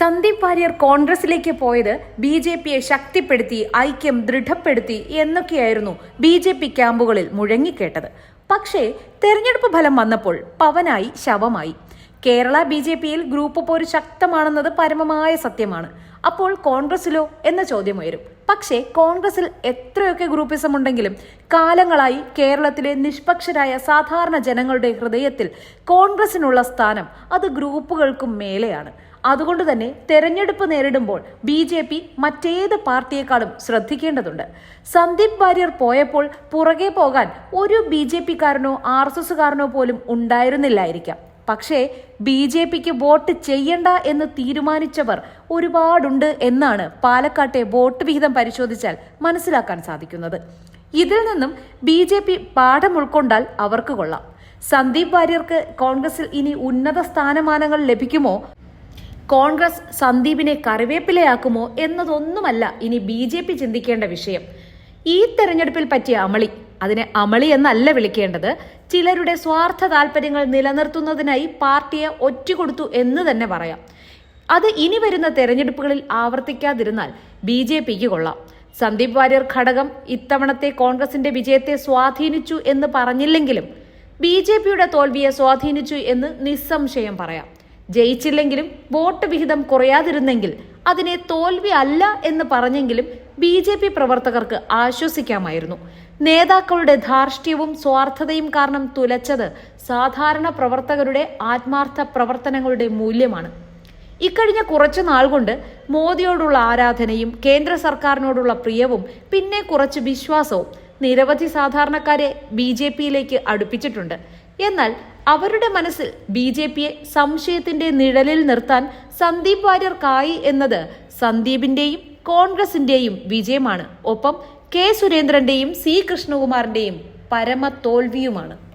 സന്ദീപ് വാര്യർ കോൺഗ്രസിലേക്ക് പോയത് B J പിയെ ശക്തിപ്പെടുത്തി ഐക്യം ദൃഢപ്പെടുത്തി എന്നൊക്കെയായിരുന്നു ബി ജെ പി ക്യാമ്പുകളിൽ മുഴങ്ങിക്കേട്ടത്. പക്ഷേ തെരഞ്ഞെടുപ്പ് ഫലം വന്നപ്പോൾ പവനായി ശവമായി. കേരള ബി ജെ പിയിൽ ഗ്രൂപ്പ് പോര് ശക്തമാണെന്നത് പരമമായ സത്യമാണ്. അപ്പോൾ കോൺഗ്രസിലോ എന്ന ചോദ്യം ഉയരും പക്ഷേ കോൺഗ്രസിൽ എത്രയൊക്കെ ഗ്രൂപ്പിസം ഉണ്ടെങ്കിലും കാലങ്ങളായി കേരളത്തിലെ നിഷ്പക്ഷരായ സാധാരണ ജനങ്ങളുടെ ഹൃദയത്തിൽ കോൺഗ്രസിനുള്ള സ്ഥാനം അത് ഗ്രൂപ്പുകൾക്കും മേലെയാണ്. അതുകൊണ്ട് തന്നെ തെരഞ്ഞെടുപ്പ് നേരിടുമ്പോൾ ബി ജെ പി മറ്റേത് പാർട്ടിയെക്കാളും ശ്രദ്ധിക്കേണ്ടതുണ്ട്. സന്ദീപ് വാര്യർ പോയപ്പോൾ പുറകെ പോകാൻ ഒരു ബി ജെ പിക്കാരനോ ആർ എസ് എസുകാരനോ പോലും ഉണ്ടായിരുന്നില്ലായിരിക്കാം. പക്ഷേ ബി ജെ പിക്ക് വോട്ട് ചെയ്യണ്ട എന്ന് തീരുമാനിച്ചവർ ഒരുപാടുണ്ട് എന്നാണ് പാലക്കാട്ടെ വോട്ട് വിഹിതം പരിശോധിച്ചാൽ മനസ്സിലാക്കാൻ സാധിക്കുന്നത്. ഇതിൽ നിന്നും ബി ജെ പി പാഠം ഉൾക്കൊണ്ടാൽ അവർക്ക് കൊള്ളാം. സന്ദീപ് വാര്യർക്ക് കോൺഗ്രസിൽ ഇനി ഉന്നത സ്ഥാനമാനങ്ങൾ ലഭിക്കുമോ? കോൺഗ്രസ് സന്ദീപിനെ കറിവേപ്പിലയാക്കുമോ എന്നതൊന്നുമല്ല ഇനി ബി ജെ പി ചിന്തിക്കേണ്ട വിഷയം. ഈ തെരഞ്ഞെടുപ്പിൽ പറ്റിയ അമളി അതിനെ അമളി എന്നല്ല വിളിക്കേണ്ടത് ചിലരുടെ സ്വാർത്ഥ താല്പര്യങ്ങൾ നിലനിർത്തുന്നതിനായി പാർട്ടിയെ ഒറ്റുകൊടുത്തു എന്ന് തന്നെ പറയാം. അത് ഇനി വരുന്ന തെരഞ്ഞെടുപ്പുകളിൽ ആവർത്തിക്കാതിരുന്നാൽ ബി ജെ പിക്ക് കൊള്ളാം. സന്ദീപ് വാര്യർ ഘടകം ഇത്തവണത്തെ കോൺഗ്രസിന്റെ വിജയത്തെ സ്വാധീനിച്ചു എന്ന് പറഞ്ഞില്ലെങ്കിലും ബി ജെ പിയുടെ തോൽവിയെ സ്വാധീനിച്ചു എന്ന് നിസ്സംശയം പറയാം. ജയിച്ചില്ലെങ്കിലും വോട്ട് വിഹിതം കുറയാതിരുന്നെങ്കിൽ അതിനെ തോൽവി അല്ല എന്ന് പറഞ്ഞെങ്കിലും ബി ജെ പി പ്രവർത്തകർക്ക് ആശ്വസിക്കാമായിരുന്നു. നേതാക്കളുടെ ധാർഷ്ട്യവും സ്വാർത്ഥതയും കാരണം തുലച്ചത് സാധാരണ പ്രവർത്തകരുടെ ആത്മാർത്ഥ പ്രവർത്തനങ്ങളുടെ മൂല്യമാണ്. ഇക്കഴിഞ്ഞ കുറച്ചു നാൾ കൊണ്ട് മോദിയോടുള്ള ആരാധനയും കേന്ദ്ര സർക്കാരിനോടുള്ള പ്രിയവും പിന്നെ കുറച്ച് വിശ്വാസവും നിരവധി സാധാരണക്കാരെ ബി ജെ പിയിലേക്ക് അടുപ്പിച്ചിട്ടുണ്ട്. എന്നാൽ അവരുടെ മനസ്സിൽ ബി ജെ പിയെ സംശയത്തിന്റെ നിഴലിൽ നിർത്താൻ സന്ദീപ് വാര്യർക്കായി എന്നത് സന്ദീപിന്റെയും കോൺഗ്രസിന്റെയും വിജയമാണ്. ഒപ്പം കെ സുരേന്ദ്രന്റെയും സി കൃഷ്ണകുമാറിന്റെയും പരമ തോൽവിയുമാണ്.